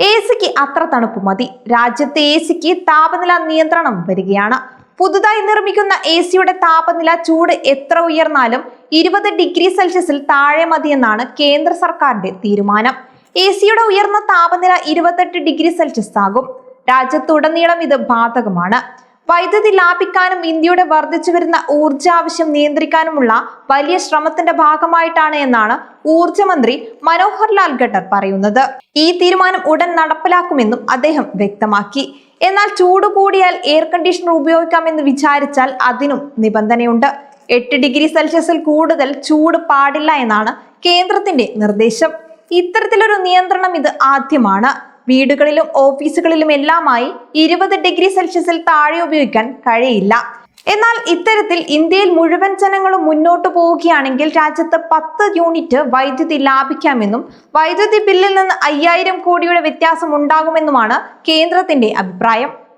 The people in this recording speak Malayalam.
എ സിക്ക് അത്ര തണുപ്പ് മതി. രാജ്യത്തെ എ സിക്ക് താപനില നിയന്ത്രണം വരികയാണ്. പുതുതായി നിർമ്മിക്കുന്ന എ സിയുടെ താപനില ചൂട് എത്ര ഉയർന്നാലും ഇരുപത് ഡിഗ്രി സെൽഷ്യസിൽ താഴെ മതിയെന്നാണ് കേന്ദ്ര സർക്കാരിന്റെ തീരുമാനം. എ സിയുടെ ഉയർന്ന താപനില ഇരുപത്തെട്ട് ഡിഗ്രി സെൽഷ്യസ് ആകും രാജ്യത്തുടനീളം ഇത് ബാധകമാണ്. വൈദ്യുതി ലാഭിക്കാനും ഇന്ത്യയുടെ വർദ്ധിച്ചു വരുന്ന ഊർജാവശ്യം നിയന്ത്രിക്കാനുമുള്ള വലിയ ശ്രമത്തിന്റെ ഭാഗമായിട്ടാണ് എന്നാണ് ഊർജമന്ത്രി മനോഹർ ലാൽ ഖട്ടർ പറയുന്നത്. ഈ തീരുമാനം ഉടൻ നടപ്പിലാക്കുമെന്നും അദ്ദേഹം വ്യക്തമാക്കി. എന്നാൽ ചൂട് കൂടിയാൽ എയർ കണ്ടീഷണർ ഉപയോഗിക്കാമെന്ന് വിചാരിച്ചാൽ അതിനും നിബന്ധനയുണ്ട്. എട്ട് ഡിഗ്രി സെൽഷ്യസിൽ കൂടുതൽ ചൂട് പാടില്ല എന്നാണ് കേന്ദ്രത്തിന്റെ നിർദ്ദേശം. ഇത്തരത്തിലൊരു നിയന്ത്രണം ഇത് ആദ്യമാണ്. വീടുകളിലും ഓഫീസുകളിലും എല്ലാമായി ഇരുപത് ഡിഗ്രി സെൽഷ്യസിൽ താഴെ ഉപയോഗിക്കാൻ കഴിയില്ല. എന്നാൽ ഇത്തരത്തിൽ ഇന്ത്യയിൽ മുഴുവൻ ജനങ്ങളും മുന്നോട്ട് പോവുകയാണെങ്കിൽ രാജ്യത്ത് പത്ത് യൂണിറ്റ് വൈദ്യുതി ലാഭിക്കാമെന്നും വൈദ്യുതി ബില്ലിൽ നിന്ന് അയ്യായിരം കോടിയുടെ വ്യത്യാസം ഉണ്ടാകുമെന്നുമാണ് കേന്ദ്രത്തിന്റെ അഭിപ്രായം.